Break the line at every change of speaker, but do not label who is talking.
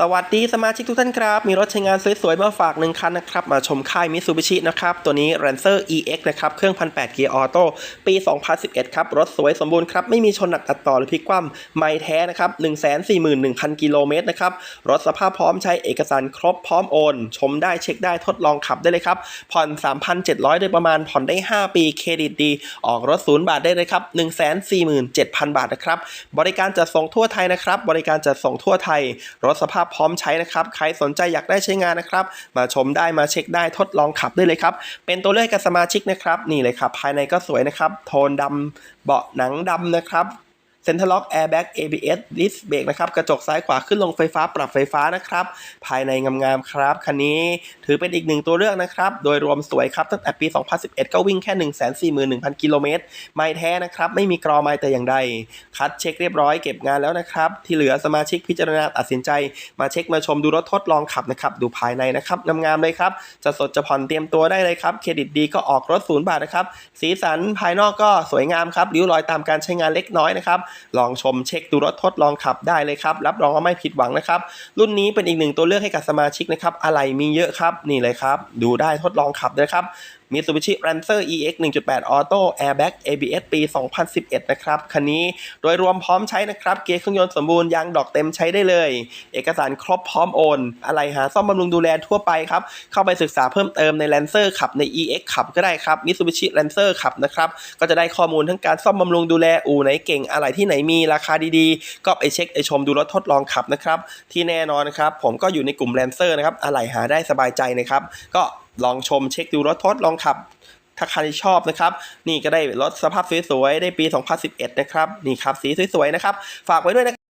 สวัสดีสมาชิกทุกท่านครับ มีรถใช้งานสวยๆ มาฝากหนึ่งคันนะครับ มาชมค่ายมิซูบิชินะครับ ตัวนี้ Rancer EX นะครับ เครื่อง 1,800 เกียร์ออโต้ปี 2011 ครับ รถสวยสมบูรณ์ครับ ไม่มีชนหนักตัดต่อหรือพลิกคว่ำไม่แท้นะครับ 141,000 กิโลเมตรนะครับ รถสภาพพร้อมใช้เอกสารครบพร้อมโอน ชมได้เช็คได้ทดลองขับได้เลยครับ ผ่อน 3,700 โดยประมาณผ่อนได้ 5 ปีเครดิตดี ออกรถศูนย์บาทได้เลยครับ 147,000 บาทนะครับบริการจัดส่งทั่วไทยนะครับบริการจัดส่งทั่วไทย รถสภาพพร้อมใช้นะครับ ใครสนใจอยากได้ใช้งานนะครับ มาชมได้มาเช็คได้ทดลองขับได้เลยครับ เป็นตัวเลือกกับสมาชิกนะครับ นี่เลยครับ ภายในก็สวยนะครับ โทนดำเบาะหนังดำนะครับ เซ็นทรัลล็อกแอร์แบ็ก ABS ดิสเบรกนะครับกระจกซ้ายขวาขึ้นลงไฟฟ้าปรับไฟฟ้านะครับ ภายในงามๆครับ คันนี้ถือเป็นอีกหนึ่งตัวเลือกนะครับ โดยรวมสวยครับ ตั้งแต่ปี 2011 ก็วิ่งแค่ 141,000 กิโลเมตร ไม่แท้นะครับ ไม่มีกรอไม้แต่อย่างใด คัดเช็คเรียบร้อยเก็บงานแล้วนะครับ ที่เหลือสมาชิกพิจารณาตัดสินใจ มาเช็คมาชมดูรถทดลองขับนะครับดูภายในนะครับงามๆเลยครับจะสดจะผ่อนเตรียมตัวได้เลยครับเครดิตดีก็ออกรถศูนย์บาทนะครับสีสันภายนอกก็สวยงามครับริ้วรอยตามการใช้งานเล็กน้อยนะครับลองชมเช็คดูรถทดลองขับได้เลยครับ รับรองว่าไม่ผิดหวังนะครับ รุ่นนี้เป็นอีกหนึ่งตัวเลือกให้กับสมาชิกนะครับ อะไรมีเยอะครับ นี่เลยครับ ดูได้ทดลองขับนะครับ Mitsubishi Lancer EX 1.8 Auto Airbag ABS ปี 2011 นะครับ คันนี้โดยรวมพร้อมใช้นะครับ เกียร์เครื่องยนต์สมบูรณ์ ยางดอกเต็มใช้ได้เลย เอกสารครบพร้อมโอน อะไรหาซ่อมบำรุงดูแลทั่วไปครับ เข้าไปศึกษาเพิ่มเติมใน Lancer ขับใน EX ขับก็ได้ครับ Mitsubishi Lancer ขับนะครับ ก็จะได้ข้อมูลทั้งการซ่อมบำรุงดูแลอู่ไหนเก่งอะไรที่ไหนมีราคาดีๆ ก็ไปเช็คไปชมดูรถทดลองขับนะครับ ที่แน่นอนนะครับผมก็อยู่ในกลุ่ม Lancer นะครับอะไรหาได้สบายใจนะครับก็ ลองชมเช็คดูรถทดลองขับ ถ้าใครชอบนะครับ นี่ก็ได้รถสภาพสวยๆได้ปี 2011 นะครับ นี่ครับสีสวยๆนะครับ ฝากไว้ด้วยนะครับ